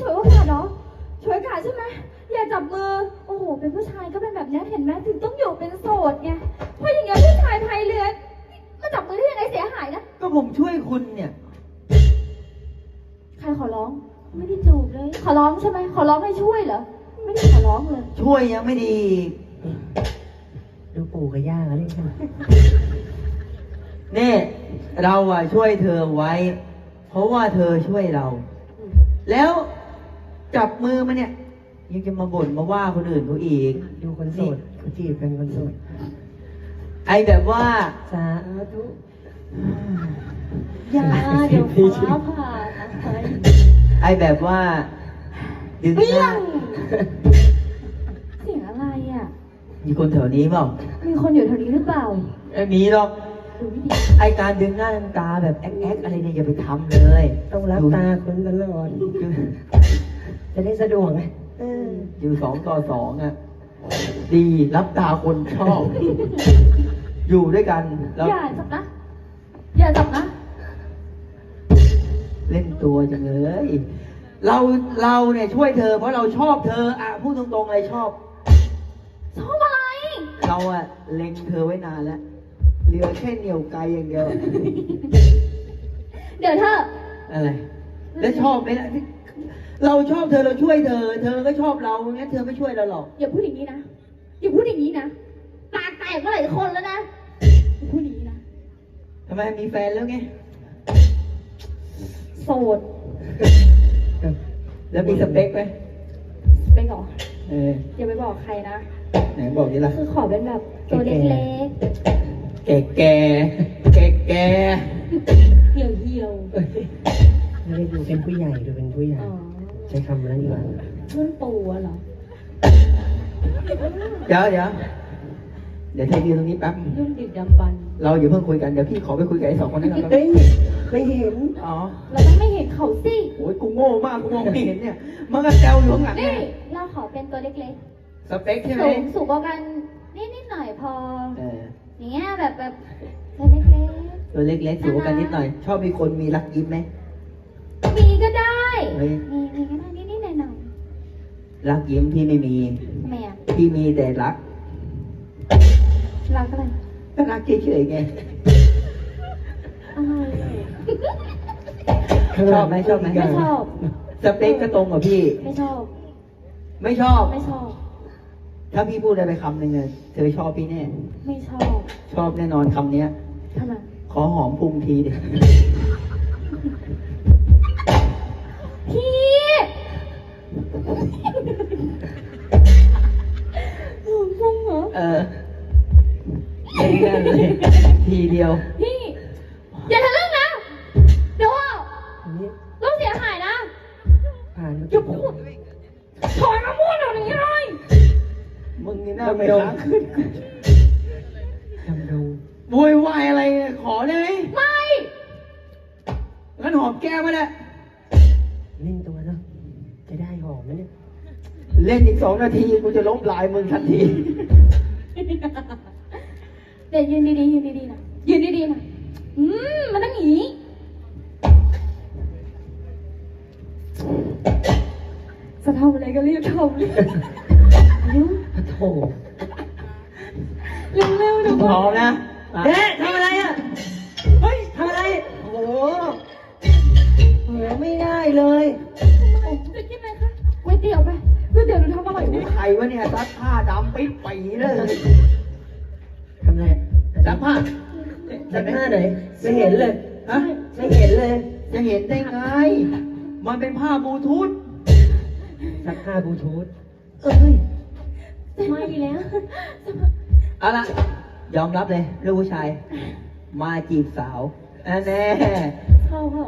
ฉวยโอกาสเหรอฉวยโอกาสใช่ไหมอย่าจับมือ โอ้โห เป็นผู้ชายก็เป็นแบบนี้เห็นไหมถึงต้องอยู่เป็นโสดไง เพราะอย่างเงี้ยผู้ชายพายเรือมาจับมือได้ยังไงเสียหายนะ ก็ผมช่วยคุณเนี่ย ใครขอร้อง ไม่ได้จูบเลย ขอร้องใช่ไหมขอร้องให้ช่วยเหรอ ไม่ได้ขอร้องเลย ช่วยยังไม่ดี ดูปู่กับย่าเขาเล่นกันนี่เราอะช่วยเธอไว้ เพราะว่าเธอช่วยเรา แล้ว จับมือมันเนี่ย ยังจะมาบ่นมาว่าคนอื่นเขาอีก ดูคนโสดเขาจีบกันคนโสดไอแบบว่า สาธุอย่าเดี๋ยวฟ้าผ่านะคะไอแบบว่า ดึงเปี้หยน้างเสียงอะไรอะ มีคนแถวนี้เปล่ามีคนอยู่แถวนี้หรือเปล่าไม่มีหรอก ดูไม่ดีไอการดึงหน้าดึงตาแบบแอ๊กแอ๊กอะไรเนี่ยอย่าไปทำเลยต้องรับตาคนตลอดอยู่ จะได้สะดวกไงเอออยู่สองต่อสองอะ ดีรับตาคนชอบ อยู่ด้วยกันแล้วอย่าจับนะ อย่าจับนะ เล่นตัวจังเลยเราเราเนี่ยช่วยเธอเพราะเราชอบเธออะพูดตรงๆเลยชอบ ชอบอะไร เราอะเล็งเธอไว้นานแล้วเหลือแค่เหนียวไกลอย่างเดียว เดี๋ยวเธออะไร แล้วชอบไหมล่ะ เราชอบเธอเราช่วยเธอ เธอก็ชอบเรางั้นเธอไม่ช่วยเราหรอก อย่าพูดอย่างนี้นะ อย่าพูดอย่างนี้นะปากแตกเมื่อไหร่คนแล้วนะอย่าพูดอย่างนี้นะทำไมมีแฟนแล้วไง โสดแล้วมีสเปคไหมไปก่อนเอออย่าไปบอกใครนะ ไหนบอกดิล่ะ คือขอเป็นแบบตัวเล็กแก่แก่แก่แก่ๆ เหี่ยวเหี่ยว ไม่ได้ดูเป็นผู้ใหญ่ดูเป็นผู้ใหญ่อ๋อ ใช้คำนั้นดีกว่ารุ่นปู่อะเหรอเดี๋ยวเดี๋ยวเดี๋ยวเธอยืนตรงนี้แป๊บ รุ่นดึกดำบรรพ์เราอย่าเพิ่งคุยกัน เดี๋ยวพี่ขอไปคุยกับไอ้สองคนนั้นก่อนเฮ้ยไม่เห็น อ๋อ เราต้องไม่เห็นเขาสิ โอ้ยกูโง่มากกูมองไม่เห็นเนี่ย มันก็แซวอยู่ข้างหลังนี่เนี่ ยเราขอเป็นตัวเล็กสเปคๆใช่ไหมสูงสูงกว่ากันนิดนิดๆหน่อยพอ เอออย่างเงี้ยแบบแบบตัวเล็กตัวเล็กๆสูงกว่ากันนิดหน่อย ชอบมีคนมีรักยิ้มไหมๆมีก็ได้ เฮ้ย มี รักยิ้มพี่ไม่มีๆทำไมอะพี่มีแต่รัก รักอะไรก็รักเฉยๆไงอะไรชอบไหมชอบไหม ไม่ชอบ สเปคก็ตรงกับพี่ ไม่ชอบ ไม่ชอบ ไม่ชอบ ถ้าพี่พูดอะไรไปคำหนึ่งเนี่ยเธอชอบพี่แน่ ไม่ชอบชอบแน่นอนคำเนี้ย ทำไมขอหอมพุงทีเดียว ทีเดียว พี่อย่าทะลึ่งนะ เดี๋ยวอะอันนี้ต้องเสียหายนะผ่านอย่าพูดถอนมะม่วงออกอย่างนี้เลยมึงนี่น่าไปรักขึ้นดำดงโวยวายอะไรเนี่ยขอได้ไหมไม่งั้นหอมแก้มมาแหละเล่นตัวเนาะจะได้หอมไหมเนี่ย เล่นอีกสองนาทีกูจะลบลายมึงทันที เดี๋ยวยืนดีๆยืนดีๆนะยืนดีๆนะอืมมันต้องอย่างนี้จะทำอะไรก็รีบทำเลยเร็วพระโถเร็วเร็วเดี๋ยวพก่ร้ออมนนะเอ๊ะทำอะไรอะ เฮ้ยทำอะไร โอ้โหโอ้โหไม่ได้เลยจะกินอะไรคะก๋วยเตี๋ยวไปก๋วยเตี๋ยวหนูทำอร่อยไหมใครวะเนี่ยซักผ้าดำปิดปีเลยทำอะไร ซักผ้าจัดหน้าไหนไม่เห็นเลยฮะไม่เห็นเลย จะเห็นได้ไง มันเป็นผ้าบลูทูธซักผ้าบลูทูธเอ้ยไม่แล้วเอาละยอมรับเลยเรื่องผู้ชาย มาจีบสาวแน่ เข้าเปล่า